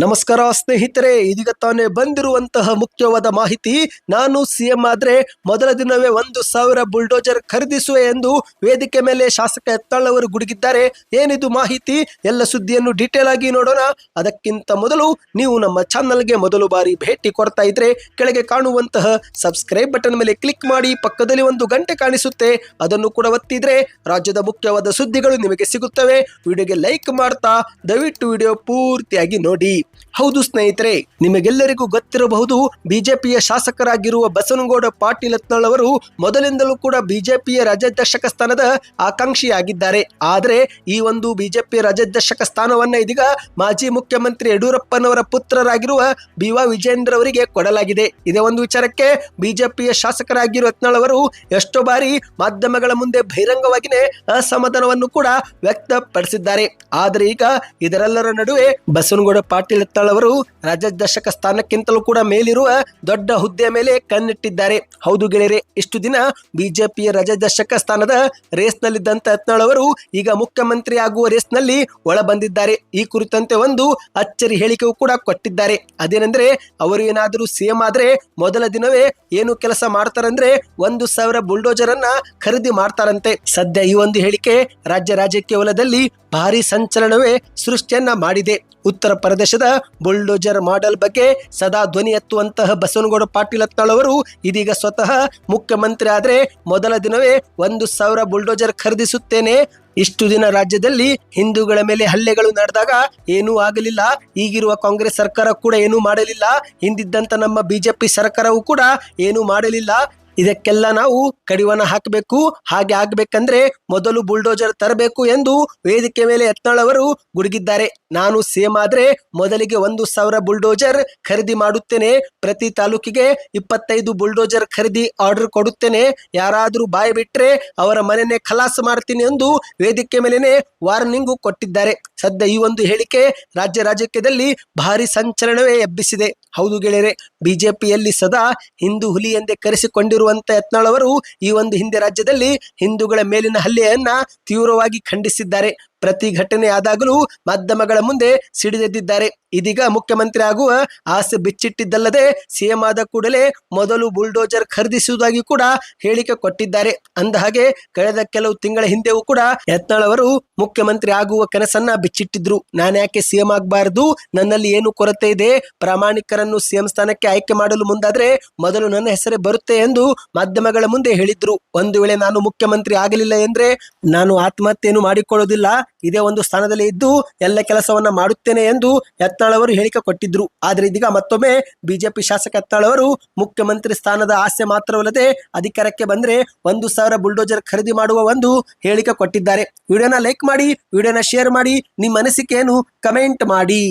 ನಮಸ್ಕಾರ ಸ್ನೇಹಿತರೆ, ಇದೀಗ ತಾನೇ ಬಂದಿರುವಂತಹ ಮುಖ್ಯವಾದ ಮಾಹಿತಿ. ನಾನು ಸಿಎಂ ಆದ್ರೆ ಮೊದಲ ದಿನವೇ ಒಂದು ಸಾವಿರ ಬುಲ್ಡೋಜರ್ ಖರೀದಿಸುವೆ ಎಂದು ವೇದಿಕೆ ಮೇಲೆ ಶಾಸಕ ಎತ್ತಾಳ್ ಅವರು ಗುಡುಗಿದ್ದಾರೆ. ಏನಿದು ಮಾಹಿತಿ? ಎಲ್ಲ ಸುದ್ದಿಯನ್ನು ಡೀಟೇಲ್ ಆಗಿ ನೋಡೋಣ. ಅದಕ್ಕಿಂತ ಮೊದಲು ನೀವು ನಮ್ಮ ಚಾನಲ್ಗೆ ಮೊದಲು ಬಾರಿ ಭೇಟಿ ಕೊಡ್ತಾ ಇದ್ರೆ ಕೆಳಗೆ ಕಾಣುವಂತಹ ಸಬ್ಸ್ಕ್ರೈಬ್ ಬಟನ್ ಮೇಲೆ ಕ್ಲಿಕ್ ಮಾಡಿ, ಪಕ್ಕದಲ್ಲಿ ಒಂದು ಗಂಟೆ ಕಾಣಿಸುತ್ತೆ. ಅದನ್ನು ಕೂಡ ಒತ್ತಿದ್ರೆ ರಾಜ್ಯದ ಮುಖ್ಯವಾದ ಸುದ್ದಿಗಳು ನಿಮಗೆ ಸಿಗುತ್ತವೆ. ವಿಡಿಯೋಗೆ ಲೈಕ್ ಮಾಡ್ತಾ ದಯವಿಟ್ಟು ವಿಡಿಯೋ ಪೂರ್ತಿಯಾಗಿ ನೋಡಿ. ಹೌದು ಸ್ನೇಹಿತರೆ, ನಿಮಗೆಲ್ಲರಿಗೂ ಗೊತ್ತಿರಬಹುದು, ಬಿಜೆಪಿಯ ಶಾಸಕರಾಗಿರುವ ಬಸವನಗೌಡ ಪಾಟೀಲ್ ಅವರು ಮೊದಲಿಂದಲೂ ಕೂಡ ಬಿಜೆಪಿಯ ರಾಜ್ಯಾಧ್ಯಕ್ಷಕ ಸ್ಥಾನದ ಆಕಾಂಕ್ಷಿಯಾಗಿದ್ದಾರೆ. ಆದರೆ, ಈ ಒಂದು ಬಿಜೆಪಿ ರಾಜ್ಯಾಧ್ಯಕ್ಷಕ ಸ್ಥಾನವನ್ನ ಇದೀಗ ಮಾಜಿ ಮುಖ್ಯಮಂತ್ರಿ ಯಡಿಯೂರಪ್ಪನವರ ಪುತ್ರರಾಗಿರುವ ಬಿ ವಿಜೇಂದ್ರ ಅವರಿಗೆ ಕೊಡಲಾಗಿದೆ. ಇದೇ ಒಂದು ವಿಚಾರಕ್ಕೆ ಬಿಜೆಪಿಯ ಶಾಸಕರಾಗಿರುವ ಅವರು ಎಷ್ಟೋ ಬಾರಿ ಮಾಧ್ಯಮಗಳ ಮುಂದೆ ಬಹಿರಂಗವಾಗಿನೇ ಅಸಮಾಧಾನವನ್ನು ಕೂಡ ವ್ಯಕ್ತಪಡಿಸಿದ್ದಾರೆ. ಆದರೆ ಈಗ ಇದರೆಲ್ಲರ ನಡುವೆ ಬಸವನಗೌಡ ಪಾಟೀಲ್ ಯತ್ನಾಳ್ ರಾಜ್ಯ ದರ್ಶಕ ಸ್ಥಾನಕ್ಕಿಂತಲೂ ಕೂಡ ಮೇಲಿರುವ ದೊಡ್ಡ ಹುದ್ದೆಯ ಮೇಲೆ ಕಣ್ಣಿಟ್ಟಿದ್ದಾರೆ. ಹೌದು ಗೆಳೆಯರೆ, ಇಷ್ಟು ದಿನ ಬಿಜೆಪಿಯ ರಾಜ್ಯಾಧ್ಯಕ್ಷಕ ಸ್ಥಾನದ ರೇಸ್ನಲ್ಲಿದ್ದಂತ ಯತ್ನಾಳ್ ಅವರು ಈಗ ಮುಖ್ಯಮಂತ್ರಿ ಆಗುವ ರೇಸ್ನಲ್ಲಿ ಒಳ ಬಂದಿದ್ದಾರೆ ಈ ಕುರಿತಂತೆ ಒಂದು ಅಚ್ಚರಿ ಹೇಳಿಕೆಯೂ ಕೂಡ ಕೊಟ್ಟಿದ್ದಾರೆ. ಅದೇನೆಂದ್ರೆ, ಅವರು ಏನಾದರೂ ಸಿಎಂ ಆದ್ರೆ ಮೊದಲ ದಿನವೇ ಏನು ಕೆಲಸ ಮಾಡ್ತಾರಂದ್ರೆ ಒಂದು ಸಾವಿರ ಬುಲ್ಡೋಜರ್ ಅನ್ನ ಖರೀದಿ ಮಾಡ್ತಾರಂತೆ. ಸದ್ಯ ಈ ಒಂದು ಹೇಳಿಕೆ ರಾಜ್ಯ ರಾಜಕೀಯ ವಲಯದಲ್ಲಿ ಭಾರಿ ಸಂಚಲನವೇ ಸೃಷ್ಟಿಯನ್ನ ಮಾಡಿದೆ. ಉತ್ತರ ಪ್ರದೇಶದ ಬುಲ್ಡೋಜರ್ ಮಾಡೆಲ್ ಬಗ್ಗೆ ಸದಾ ಧ್ವನಿ ಎತ್ತುವಂತಹ ಬಸವನಗೌಡ ಪಾಟೀಲ್ ಅತ್ತಳವರು ಇದೀಗ ಸ್ವತಃ ಮುಖ್ಯಮಂತ್ರಿ ಆದ್ರೆ ಮೊದಲ ದಿನವೇ ಒಂದು ಸಾವಿರ ಬುಲ್ಡೋಜರ್ ಖರೀದಿಸುತ್ತೇನೆ. ಇಷ್ಟು ದಿನ ರಾಜ್ಯದಲ್ಲಿ ಹಿಂದೂಗಳ ಮೇಲೆ ಹಲ್ಲೆಗಳು ನಡೆದಾಗ ಏನೂ ಆಗಲಿಲ್ಲ. ಈಗಿರುವ ಕಾಂಗ್ರೆಸ್ ಸರ್ಕಾರ ಕೂಡ ಏನೂ ಮಾಡಲಿಲ್ಲ. ಹಿಂದಿದ್ದಂತ ನಮ್ಮ ಬಿಜೆಪಿ ಸರ್ಕಾರವೂ ಕೂಡ ಏನೂ ಮಾಡಲಿಲ್ಲ. ಇದಕ್ಕೆಲ್ಲ ನಾವು ಕಡಿವನ ಹಾಕಬೇಕು. ಹಾಗೆ ಆಗ್ಬೇಕಂದ್ರೆ ಮೊದಲು ಬುಲ್ಡೋಜರ್ ತರಬೇಕು ಎಂದು ವೇದಿಕೆ ಮೇಲೆ ಯತ್ನಾಳವರು ಗುಡುಗಿದ್ದಾರೆ. ನಾನು ಸೇಮ್ ಆದ್ರೆ ಮೊದಲಿಗೆ ಒಂದು ಸಾವಿರ ಬುಲ್ಡೋಜರ್ ಖರೀದಿ ಮಾಡುತ್ತೇನೆ. ಪ್ರತಿ ತಾಲೂಕಿಗೆ ಇಪ್ಪತ್ತೈದು ಬುಲ್ಡೋಜರ್ ಖರೀದಿ ಆರ್ಡರ್ ಕೊಡುತ್ತೇನೆ. ಯಾರಾದರೂ ಬಾಯಿ ಬಿಟ್ರೆ ಅವರ ಮನೆಯನ್ನೇ ಖಲಾಸ್ ಮಾಡ್ತೀನಿ ಎಂದು ವೇದಿಕೆ ಮೇಲೆನೆ ವಾರ್ನಿಂಗು ಕೊಟ್ಟಿದ್ದಾರೆ. ಸದ್ಯ ಈ ಒಂದು ಹೇಳಿಕೆ ರಾಜ್ಯ ರಾಜಕೀಯದಲ್ಲಿ ಭಾರಿ ಸಂಚಲನವೇ ಎಬ್ಬಿಸಿದೆ. ಹೌದು ಗೆಳೆಯರೆ, ಬಿಜೆಪಿಯಲ್ಲಿ ಸದಾ ಹಿಂದೂ ಹುಲಿ ಎಂದೇ ಕರೆಸಿಕೊಂಡಿರುವಂತ ಯತ್ನಾಳ್ ಅವರು ಈ ಒಂದು ಹಿಂದೆ ರಾಜ್ಯದಲ್ಲಿ ಹಿಂದೂಗಳ ಮೇಲಿನ ಹಲ್ಲೆಯನ್ನ ತೀವ್ರವಾಗಿ ಖಂಡಿಸಿದ್ದಾರೆ. ಪ್ರತಿ ಘಟನೆ ಆದಾಗಲೂ ಮಾಧ್ಯಮಗಳ ಮುಂದೆ ಸಿಡಿದೆದ್ದಿದ್ದಾರೆ. ಇದೀಗ ಮುಖ್ಯಮಂತ್ರಿ ಆಗುವ ಆಸೆ ಬಿಚ್ಚಿಟ್ಟಿದ್ದಲ್ಲದೆ ಸಿಎಂ ಆದ ಕೂಡಲೇ ಮೊದಲು ಬುಲ್ಡೋಜರ್ ಖರೀದಿಸುವುದಾಗಿ ಕೂಡ ಹೇಳಿಕೆ ಕೊಟ್ಟಿದ್ದಾರೆ. ಅಂದ ಹಾಗೆ ಕಳೆದ ಕೆಲವು ತಿಂಗಳ ಹಿಂದೆಯೂ ಕೂಡ ಯತ್ನಾಳ್ ಅವರು ಮುಖ್ಯಮಂತ್ರಿ ಆಗುವ ಕನಸನ್ನ ಬಿಚ್ಚಿಟ್ಟಿದ್ರು. ನಾನು ಯಾಕೆ ಸಿಎಂ ಆಗಬಾರದು? ನನ್ನಲ್ಲಿ ಏನು ಕೊರತೆ ಇದೆ? ಪ್ರಾಮಾಣಿಕರನ್ನು ಸಿಎಂ ಸ್ಥಾನಕ್ಕೆ ಆಯ್ಕೆ ಮಾಡಲು ಮುಂದಾದ್ರೆ ಮೊದಲು ನನ್ನ ಹೆಸರೇ ಬರುತ್ತೆ ಎಂದು ಮಾಧ್ಯಮಗಳ ಮುಂದೆ ಹೇಳಿದ್ರು. ಒಂದು ವೇಳೆ ನಾನು ಮುಖ್ಯಮಂತ್ರಿ ಆಗಲಿಲ್ಲ ಎಂದ್ರೆ ನಾನು ಆತ್ಮಹತ್ಯೆಯನ್ನು ಮಾಡಿಕೊಳ್ಳೋದಿಲ್ಲ. ಇದೇ ಒಂದು ಸ್ಥಾನದಲ್ಲಿ ಇದ್ದು ಎಲ್ಲ ಕೆಲಸವನ್ನ ಮಾಡುತ್ತೇನೆ ಎಂದು ಯತ್ನಾಳವರು ಹೇಳಿಕೆ ಕೊಟ್ಟಿದ್ರು. ಆದರೆ ಇದೀಗ ಮತ್ತೊಮ್ಮೆ ಬಿಜೆಪಿ ಶಾಸಕ ಯತ್ನಾಳ್ ಅವರು ಮುಖ್ಯಮಂತ್ರಿ ಸ್ಥಾನದ ಆಸೆ ಮಾತ್ರವಲ್ಲದೆ ಅಧಿಕಾರಕ್ಕೆ ಬಂದ್ರೆ ಒಂದು ಸಾವಿರ ಬುಲ್ಡೋಜರ್ ಖರೀದಿ ಮಾಡುವ ಒಂದು ಹೇಳಿಕೆ ಕೊಟ್ಟಿದ್ದಾರೆ. ವಿಡಿಯೋನ ಲೈಕ್ ಮಾಡಿ, ವಿಡಿಯೋನ ಶೇರ್ ಮಾಡಿ, ನಿಮ್ಮ ಅನಿಸಿಕೆಯನ್ನು ಕಮೆಂಟ್ ಮಾಡಿ.